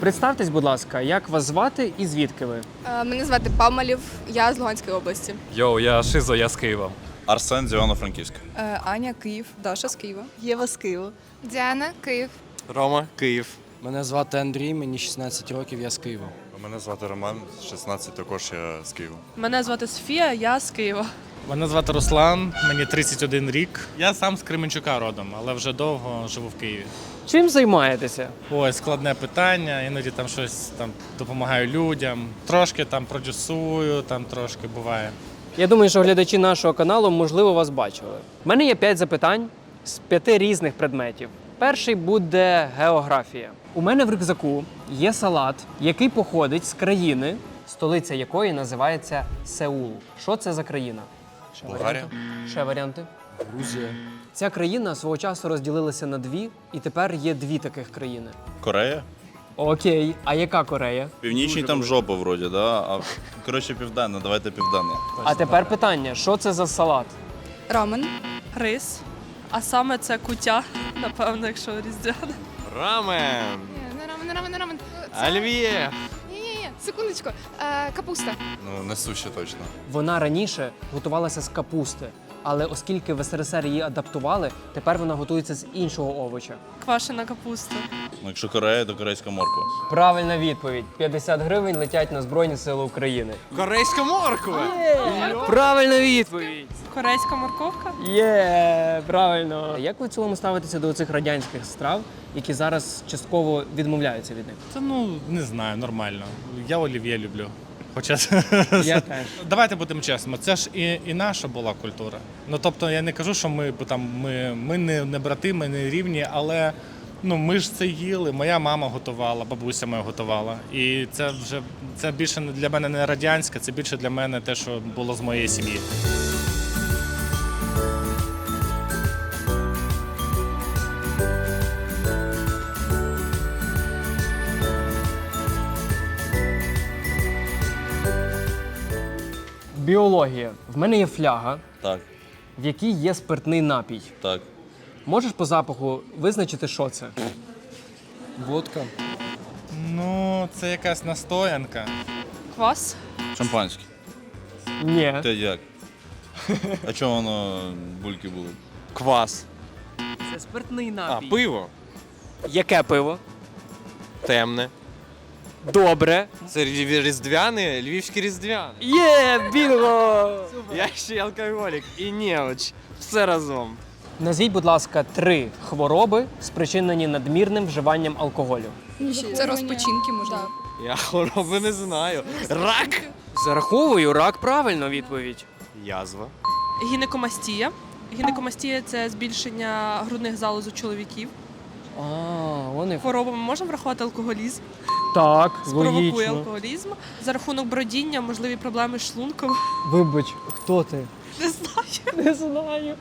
Представтесь, будь ласка, як вас звати і звідки ви? Е, Мене звати Памалів, я з Луганської області. Йоу, я Шизо, я з Києва. Арсен з Івано-Франківська. Е, Аня, Київ, Даша з Києва. Єва з Києва. Діана, Київ. Рома, Київ. Мене звати Андрій, мені 16 років, я з Києва. Мене звати Роман, 16, також я з Києва. Мене звати Софія, я з Києва. Мене звати Руслан, мені 31 рік. Я сам з Кременчука родом, але вже довго живу в Києві. Чим займаєтеся? Ой, складне питання, іноді там щось там допомагаю людям, трошки там продюсую, там трошки буває. Я думаю, що глядачі нашого каналу, можливо, вас бачили. У мене є п'ять запитань з п'яти різних предметів. Перший буде географія. У мене в рюкзаку є салат, який походить з країни, столиця якої називається Сеул. Що це за країна? Ще Болгарія? варіанти? Ще варіанти. Грузія. Ця країна свого часу розділилася на дві, і тепер є дві таких країни. Корея? Окей, а яка Корея? Північній там жопа вроді, да? А коротше південна, давайте південна. А тепер питання: що це за салат? Рамен. Рис. А саме це куття, напевно, якщо різдвяне. Рамен. Ні, не рамен, не рамен, не рамен. Альвє. Секундочку. Е, Капуста. Ну, не суші точно. Вона раніше готувалася з капусти, але оскільки в СРСР її адаптували, тепер вона готується з іншого овоча. Квашена капуста. Ну, якщо Корея, то корейська морква. Правильна відповідь: 50 гривень летять на Збройні Сили України. Корейська морква. Правильна відповідь! Корейська морковка. Є, правильно. Як ви в цілому ставитеся до цих радянських страв, які зараз частково відмовляються від них? Та ну не знаю, нормально. Я олів'є люблю. Хоча Я теж. давайте будемо чесними, це ж і, і наша була культура. Ну тобто я не кажу, що ми бо там ми, ми не, не брати, ми не рівні, але ну ми ж це їли. Моя мама готувала, бабуся моя готувала. І це вже це більше не- для мене не радянське, це більше для мене те, що було з моєї сім'ї. Біологія. В мене є фляга, Так, в якій є спиртний напій. так. Можеш по запаху визначити, що це? Водка. Ну, це якась настоянка. Квас. Шампанське. Ні. Ти як? А чого воно бульки були? Квас. Це спиртний А, напій. пиво. Яке пиво? Темне. Добре. Це рі- різдвяне, львівське різдвяне. Є, бінго! Я ще й алкоголік і неуч. Все разом. Назвіть, будь ласка, три хвороби, спричинені надмірним вживанням алкоголю. Це розпочинки, можливо. Я хвороби не знаю. Рак. Зараховую, рак правильно відповідь. Язва. Гінекомастія. Гінекомастія це збільшення грудних залоз у чоловіків. А, вони Хворобами можемо врахувати алкоголізм. так, Спровокує логічно. алкоголізм. За рахунок бродіння, можливі проблеми з шлунком. Вибач, хто ти? Не знаю. Не знаю.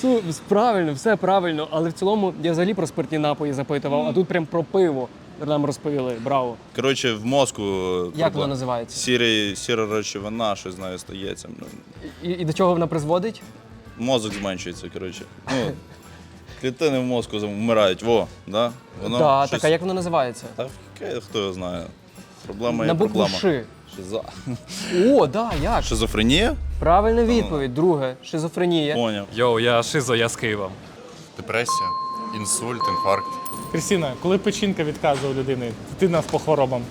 Су, правильно, все правильно. Але в цілому я взагалі про спиртні напої запитував, а тут прям про пиво нам розповіли. Браво. Коротше, в мозку. Як проблем. воно називається? Сірий, сіра речовина, щось з нею стається. Ну, І, і до чого вона призводить? Мозок зменшується, коротше. Ну, клітини в мозку вмирають. Во, да? Воно Так, щось- так, а як воно називається? Та яке, хто його знає. Проблема На є букву проблема. Ши. Шиза. О, да, як? Шизофренія? Правильна відповідь. Друге, шизофренія. Поняв. Йоу, я Шизо, я з Києва. Депресія, інсульт, інфаркт. Крістіна, коли печінка відказує у людини, ти нас по хворобам.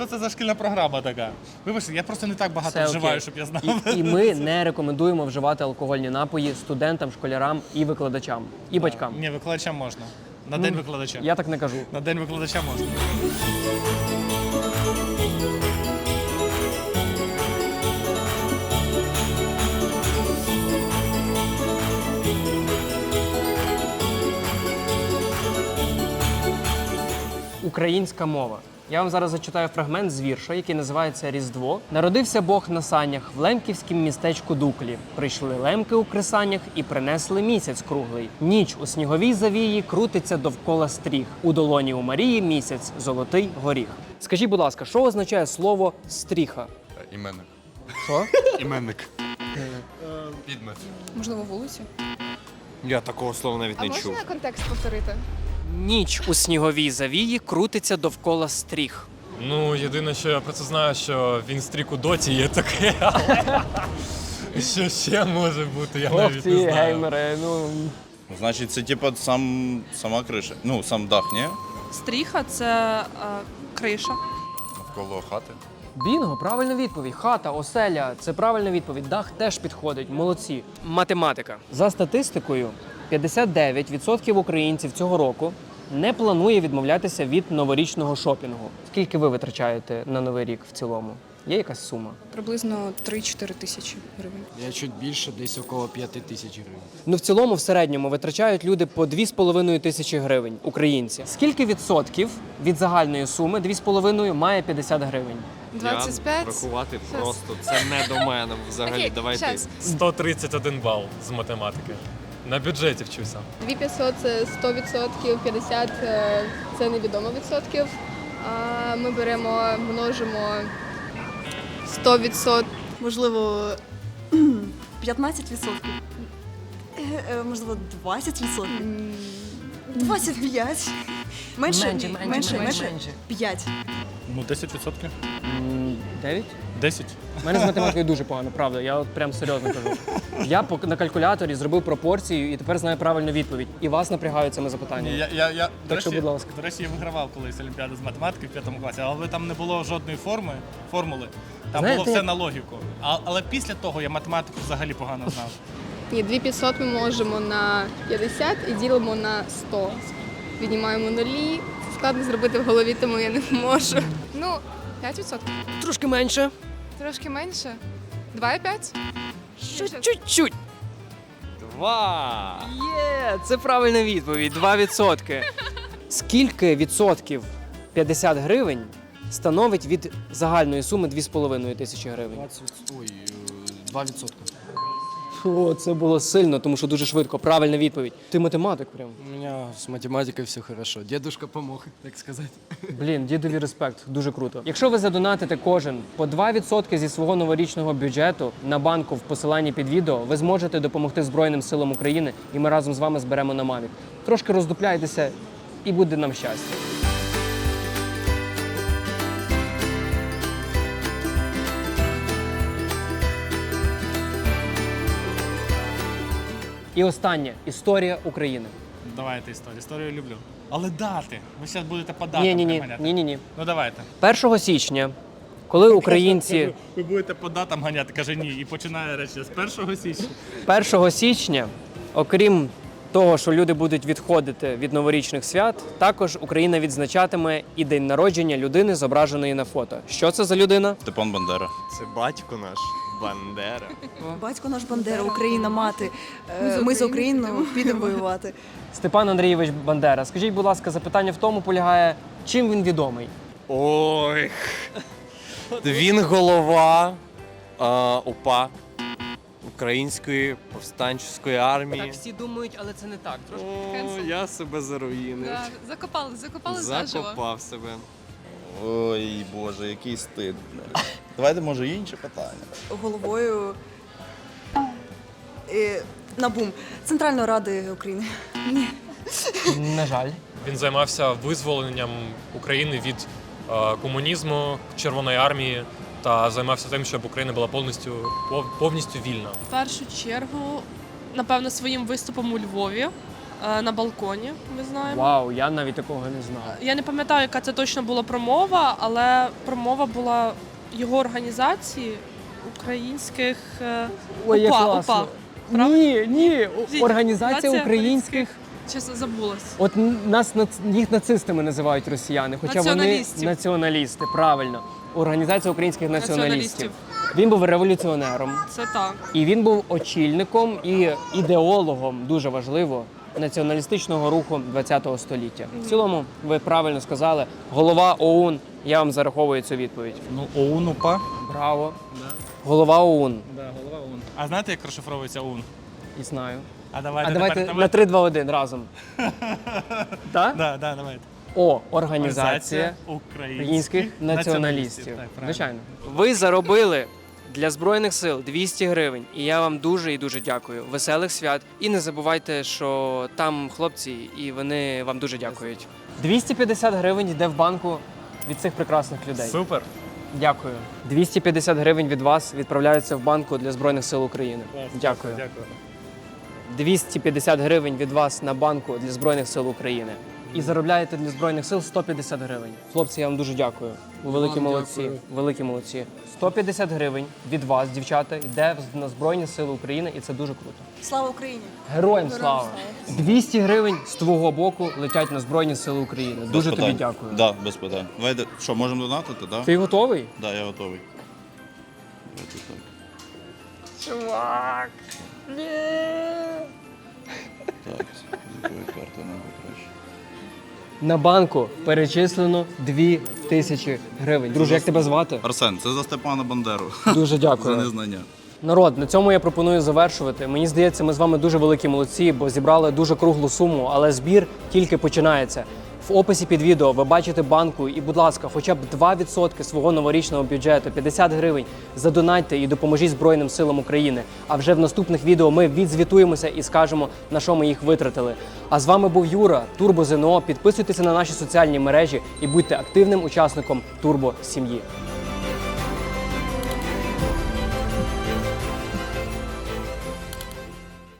Що це за шкільна програма така? Вибачте, я просто не так багато Все вживаю, окей. щоб я знав. І, і ми не рекомендуємо вживати алкогольні напої студентам, школярам і викладачам, і батькам. Ні, викладачам можна. На день Ну, викладача. Я так не кажу. На день викладача можна. Українська мова. Я вам зараз зачитаю фрагмент з вірша, який називається Різдво. Народився Бог на санях в лемківськім містечку Дуклі. Прийшли лемки у кресаннях і принесли місяць круглий. Ніч у сніговій завії крутиться довкола стріх. У долоні у Марії місяць золотий горіх. Скажіть, будь ласка, що означає слово стріха? Іменник. Що? Іменник. Підмет. Можливо, вулицю. Я такого слова навіть А не чув. можна контекст повторити? Ніч у сніговій завії крутиться довкола стріх. Ну, єдине, що я про це знаю, що він стрік у доті є таке, але що ще може бути, я навіть не знаю. геймери, ну Значить, це типа сам, сама криша. Ну, сам дах, ні? Стріха це е, криша. Навколо хати. Бінго, правильна відповідь. Хата, оселя це правильна відповідь. Дах теж підходить. Молодці. Математика. За статистикою, 59% українців цього року не планує відмовлятися від новорічного шопінгу. Скільки ви витрачаєте на новий рік в цілому? Є якась сума? Приблизно 3-4 тисячі гривень. Я чуть більше, десь около 5 тисяч гривень. Ну, в цілому, в середньому витрачають люди по 2,5 тисячі гривень, українці. Скільки відсотків від загальної суми 2,5 має 50 гривень? 25. Рахувати просто це не до мене взагалі. Окей, Давай ти. щас. 131 бал з математики. На бюджеті вчуся. 2500 це 100%, 50 е, це невідомо відсотків. А ми беремо, множимо 100%. можливо, 15%. Е, е, Можливо, 20%. 25. Менше, Менше, менше, менше, менше, менше. менше. 5. Ну, 10%? М, 9? 10? У мене з математикою дуже погано, правда. Я от прям серйозно кажу. Я по- на калькуляторі зробив пропорцію і тепер знаю правильну відповідь. І вас напрягають цими запитаннями. Я, я, я, до, Так що, речі, будь ласка. до речі, я вигравав колись Олімпіаду з математики в п'ятому класі, але там не було жодної форми, формули. Там Знаєте, було все як- на логіку. А, але після того я математику взагалі погано знав. Ні, 2500 ми множимо на 50 і ділимо на 100. Віднімаємо нулі. Складно зробити в голові, тому я не можу. Ну, 5%. Трошки менше. Трошки менше. 2,5? Чуть-чуть. Два! Є, це правильна відповідь. 2%. Скільки відсотків 50 гривень становить від загальної суми 2,5 тисячі гривень? 20, ой, е, 2%. О, це було сильно, тому що дуже швидко. Правильна відповідь. Ти математик прям. У меня с математикой все хорошо. Дедушка помог, так сказать. Блін, дідові респект, дуже круто. Якщо ви задонатите кожен по 2% зі свого новорічного бюджету на банку в посиланні під відео, ви зможете допомогти Збройним силам України, і ми разом з вами зберемо на Мавік. Трошки роздупляйтеся, і буде нам щастя. І останнє історія України. Давайте історію. Історію люблю. Але дати. Ви зараз будете по датам Ні, ні, ні, ганяти. ні, ні, ні. Ну давайте. 1 січня, коли українці Ви будете по датам ганяти, каже ні. І починає речі з 1 січня. 1 січня, окрім того, що люди будуть відходити від новорічних свят, також Україна відзначатиме і день народження людини, зображеної на фото. Що це за людина? Степан Бандера. Це батько наш Бандера. Батько наш Бандера, Україна, мати. Е, Ми за Україну підемо воювати. Степан Андрійович Бандера. Скажіть, будь ласка, запитання в тому полягає, чим він відомий? Ой. Він голова а, УПА Української повстанчої армії. всі думають, але це не так. О, я себе заруїнив. Да, закопали, закопали заживо. Закопав себе. Ой, Боже, який стид. Давайте, може, інше питання. Головою е, НАБУМ Центральної Ради України. На жаль. Він займався визволенням України від е, комунізму, Червоної армії та займався тим, щоб Україна була повністю пов- повністю вільна. В першу чергу, напевно, своїм виступом у Львові на балконі. Ми знаємо. Вау, я навіть такого не знав. Я не пам'ятаю, яка це точно була промова, але промова була його організації українських е, Ой, як УПА, класно. УПА. Ні, ні, Ні, організація Нація українських. Чесно, забулась. От нас нац- їх нацистами називають росіяни, хоча вони Націоналістів. націоналісти, правильно. Організація українських націоналістів. Націоналістів. Він був революціонером, Це так. і він був очільником і ідеологом, дуже важливо, націоналістичного руху ХХ століття. В цілому, ви правильно сказали, голова ОУН. Я вам зараховую цю відповідь. Ну, ОУН УПА. Браво. Голова ОУН. Да, голова ОУН. А знаєте, як розшифровується ОУН? І знаю. А давайте, А давайте тепер, на 3, 2, 1 разом. Так? Да, да, давайте. О, організація українських, українських націоналістів. Так, правильно. Звичайно. Ви заробили Для збройних сил 200 гривень. І я вам дуже і дуже дякую. Веселих свят. І не забувайте, що там хлопці, і вони вам дуже дякують. 250 гривень йде в банку від цих прекрасних людей. Супер. Дякую. 250 гривень від вас відправляються в банку для збройних сил України. Дякую. Дякую. 250 гривень від вас на банку для збройних сил України. І заробляєте для збройних сил 150 гривень. Хлопці, я вам дуже дякую. Ви великі Вам молодці. дякую. Великі молодці. 150 гривень від вас, дівчата, йде на збройні сили України, і це дуже круто. Слава Україні! Героям слава! 200 гривень з твого боку летять на збройні сили України. Дуже тобі дякую. Да, без питань. Давайте, що, можемо донатити. Да? Ти готовий? Да, я готовий. Давайте так. Чувак! Так, з якої карти нам краще. На банку перечислено 2 тисячі гривень. Друже, як тебе звати? Арсен, це за Степана Бандеру. Дуже дякую. За незнання. Народ, на цьому я пропоную завершувати. Мені здається, ми з вами дуже великі молодці, бо зібрали дуже круглу суму, але збір тільки починається. Описі під відео ви бачите банку, і, будь ласка, хоча б 2% свого новорічного бюджету, 50 гривень, задонайте і допоможіть Збройним силам України. А вже в наступних відео ми відзвітуємося і скажемо, на що ми їх витратили. А з вами був Юра, Турбо ЗНО. Підписуйтеся на наші соціальні мережі і будьте активним учасником Турбо сім'ї.